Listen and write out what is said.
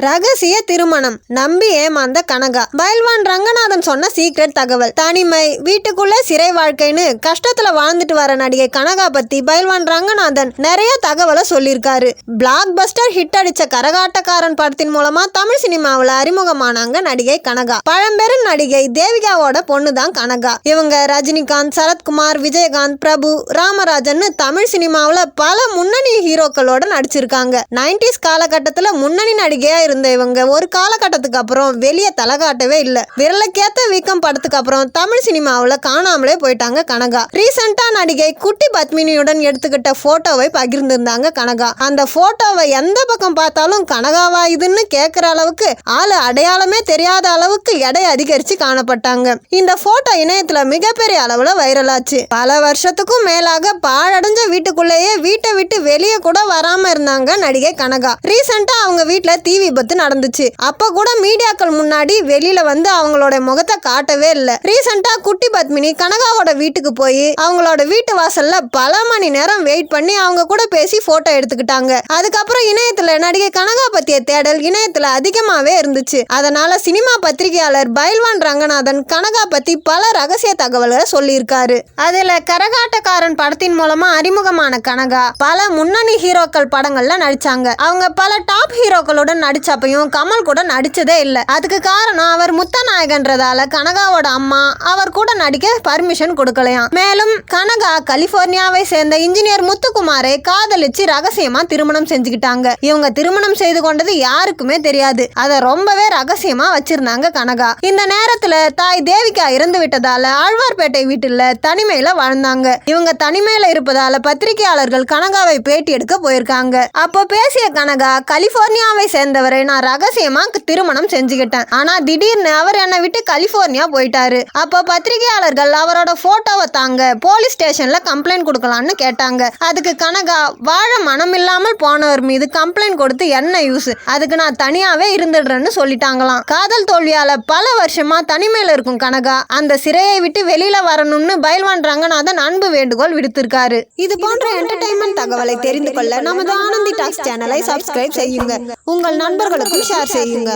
ரகசிய திருமணம். நம்பி ஏமாந்த கனகா. பயில்வான் ரங்கநாதன் சொன்ன சீக்ரெட் தகவல். தனிமை வீட்டுக்குள்ள சிறை வாழ்க்கைன்னு கஷ்டத்துல வாழ்ந்துட்டு வர நடிகை கனகா பத்தி பயில்வான் ரங்கநாதன் நிறைய தகவலை சொல்லியிருக்காரு. பிளாக் பஸ்டர் ஹிட் அடிச்ச கரகாட்டக்காரன் படத்தின் மூலமா தமிழ் சினிமாவில் அறிமுகமானாங்க நடிகை கனகா. பழம்பெரும் நடிகை தேவிகாவோட பொண்ணு தான் கனகா. இவங்க ரஜினிகாந்த் சரத்குமார் விஜயகாந்த் பிரபு ராமராஜன் தமிழ் சினிமாவில் பல முன்னணி ஹீரோக்களோட நடிச்சிருக்காங்க. நைன்டிஸ் காலகட்டத்தில் முன்னணி நடிகையா இருந்த இவங்க ஒரு காலகட்டத்துக்கு அப்புறம் வெளியே தலை காட்டவே இல்லை. விரலுக்கேத்த வீக்கம் படத்துக்கு அப்புறம் தமிழ் சினிமாவில் காணாமலே போயிட்டாங்க கனகா. ரீசெண்டா நடிகை குட்டி பத்மினியுடன் எடுத்துக்கிட்ட போட்டோவை பகிர்ந்திருந்தாங்க கனகா. அந்த போட்டோவை எந்த பக்கம் பார்த்தாலும் கனகாவா இதுன்னு கேட்குற அளவுக்கு ஆளு அடையாளமே தெரியாத அளவுக்கு எடை அதிகரிச்சு காணப்பட்டாங்க. இந்த போட்டோ இணையத்துல மிகப்பெரிய அளவுல வைரலாச்சு பல வருஷத்துக்கும் மேலாக பாழடைஞ்ச வீட்டுக்குள்ளேயே வீட்டை விட்டு வெளியே கூட வராம இருந்தாங்க நடிகை கனகா. ரீசெண்டா அவங்க வீட்டில் தீ விபத்து நடந்துச்சு. அப்ப கூட மீடியாக்கள் முன்னாடி வெளியில வந்து அவங்களோட முகத்தை காட்டவே இல்லை. ரீசெண்டா குட்டி பத்மினி கனகாவோட வீட்டுக்கு போய் அவங்களோட வீட்டு வாசல்ல பல மணி நேரம் வெயிட் பண்ணி அவங்க கூட பேசி போட்டோ எடுத்துக்கிட்டாங்க. அதுக்கப்புறம் இணையத்துல நடிகை கனகா பத்திய தேடல் இணையத்துல அதிகமாவே இருந்துச்சு. அதனால சினிமா பத்திரிகையாளர் பைல்வான் ரங்கநாதன் கனகா பத்தி பல ரகசிய தகவல்களை சொல்லியிருக்காரு. அதுல கரகாட்டக்காரன் படத்தின் மூலமா அறிமுகமான கனகா பல முன்னணி ஹீரோக்கள் படங்கள்ல நடிச்சாங்க. அவங்க பல டாப் ஹீரோக்களுடன் நடிச்சப்பையும் கமல் கூட நடிச்சதே இல்லை. அதுக்கு காரணம் அவர் முத்தநாயகன்றதால கனகாவோட அம்மா அவர் கூட நடிக்க பர்மிஷன் கொடுக்கலையாம். மேலும் கனகா கலிபோர்னியாவை சேர்ந்த இன்ஜினியர் முத்துக்குமாரை காதலிச்சு ரகசியமா திருமணம் செஞ்சுக்கிட்டாங்க. இவங்க திருமணம் செய்து கொண்டது யாருக்குமே தெரியாது. அதை ரொம்பவே ரகசியமா வச்சிருந்தாங்க கனகா. இந்த நேரத்துல தாய் தேவிகா இறந்து விட்டதால ஆழ்வார்பேட்டை வீட்டுல தனிமையில வாழ்ந்தாங்க. இவங்க தனிமையில இருப்பதால பத்திரிகையாளர்கள் கனகாவை பேட்டி எடுக்க போயிருக்காங்க. அப்போ பேசிய கனகா கலிபோர்னியாவை சேர்ந்தவர் நான் ரகசியமா திருமணம் செஞ்சுக்கிட்டேன். ஆனா திடீர்னு அவர் என்னை விட்டு கலிபோர்னியா போயிட்டாரு. அப்போ பத்திரிகையாளர்கள் அவரோட போட்டோவை தாங்க போலீஸ் ஸ்டேஷன்ல கம்ப்ளைண்ட் கொடுக்கலான்னு கேட்டாங்க. அதுக்கு கனகா வாழ மனம் இல்லாமல் போனவர் மீது கம்ப்ளைண்ட் கொடுத்து என்ன யூஸ் அதுக்கு நான் தனியாவே இருந்துடுறேன்னு சொல்லிட்டாங்களாம். காதல் தோல்வியால பல வருஷமா தனிமையில இருக்கும் கனகா அந்த சிறையை விட்டு வெளியில வரணும்னு பயில்வான் ரங்கநாதன் அன்பு வேண்டுகோள் விடுத்திருக்காரு. இது போன்ற என்டர்டைன்மெண்ட் தகவலை தெரிந்து கொள்ள நமது ஆனந்தி டாக்ஸ் சேனலை சப்ஸ்கிரைப் செய்யுங்க. உங்கள் நண்பர்களுக்கும் ஷேர் செய்யுங்க.